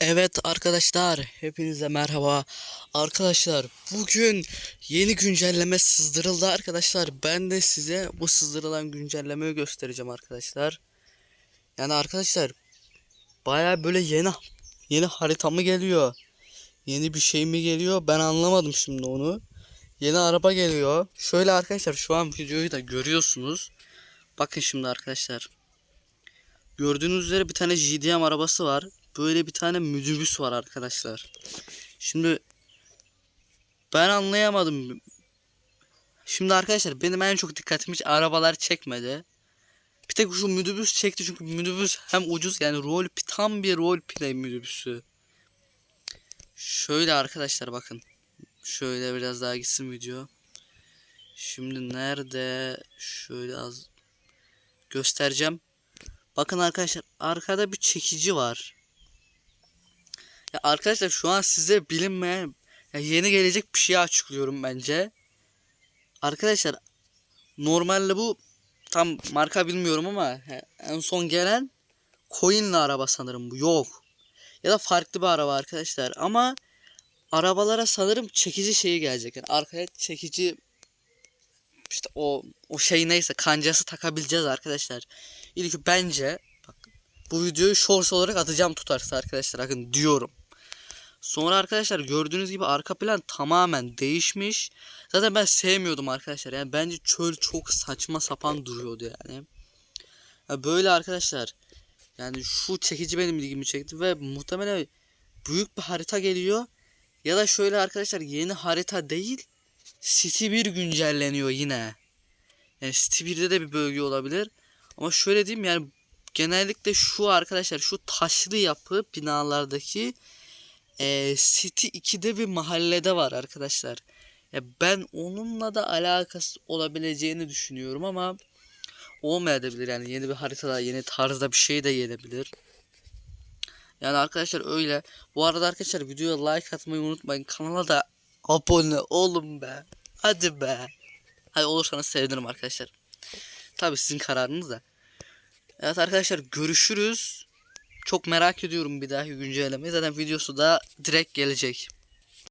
Evet arkadaşlar hepinize merhaba. Arkadaşlar bugün yeni güncelleme sızdırıldı arkadaşlar. Ben de size bu sızdırılan güncellemeyi göstereceğim arkadaşlar. Yani arkadaşlar baya böyle yeni yeni harita mı geliyor? Yeni bir şey mi geliyor? Ben anlamadım şimdi onu. Yeni araba geliyor. Şöyle arkadaşlar şu an videoyu da görüyorsunuz. Bakın şimdi arkadaşlar. Gördüğünüz üzere bir tane GDM arabası var. Böyle bir tane minibüs var arkadaşlar. Şimdi ben anlayamadım. Şimdi arkadaşlar benim en çok dikkatimi hiç arabalar çekmedi. Bir tek şu minibüs çekti çünkü minibüs hem ucuz yani rol tam bir rol play minibüsü. Şöyle arkadaşlar bakın. Şöyle biraz daha gitsin video. Şimdi nerede? Şöyle az göstereceğim. Bakın arkadaşlar arkada bir çekici var. Ya arkadaşlar şu an size bilinmeyen ya yeni gelecek bir şey açıklıyorum bence. Arkadaşlar normalde bu tam marka bilmiyorum ama en son gelen coin'li araba sanırım bu yok. Ya da farklı bir araba arkadaşlar ama arabalara sanırım çekici şeyi gelecek. Yani arkaya çekici işte o o şey neyse kancası takabileceğiz arkadaşlar. İlk bence bak bu videoyu shorts olarak atacağım tutarsa arkadaşlar bakın diyorum. Sonra arkadaşlar gördüğünüz gibi arka plan tamamen değişmiş. Zaten ben sevmiyordum arkadaşlar. Yani bence çöl çok saçma sapan duruyordu yani. Ya böyle arkadaşlar. Yani şu çekici benim ilgimi çekti ve muhtemelen büyük bir harita geliyor. Ya da şöyle arkadaşlar yeni harita değil. City 1 güncelleniyor yine. Yani City 1'de de bir bölge olabilir. Ama şöyle diyeyim yani genellikle şu arkadaşlar şu taşlı yapı binalardaki e, City 2'de bir mahallede var arkadaşlar. Ya ben onunla da alakası olabileceğini düşünüyorum ama olmayabilir yani yeni bir haritada yeni tarzda bir şey de gelebilir. Yani arkadaşlar öyle. Bu arada arkadaşlar videoya like atmayı unutmayın. Kanala da abone olun be. Hadi be. Hadi olursanız sevinirim arkadaşlar. Tabi sizin kararınız da. Evet arkadaşlar görüşürüz. Çok merak ediyorum bir dahaki güncellemeyi. Zaten videosu da direkt gelecek.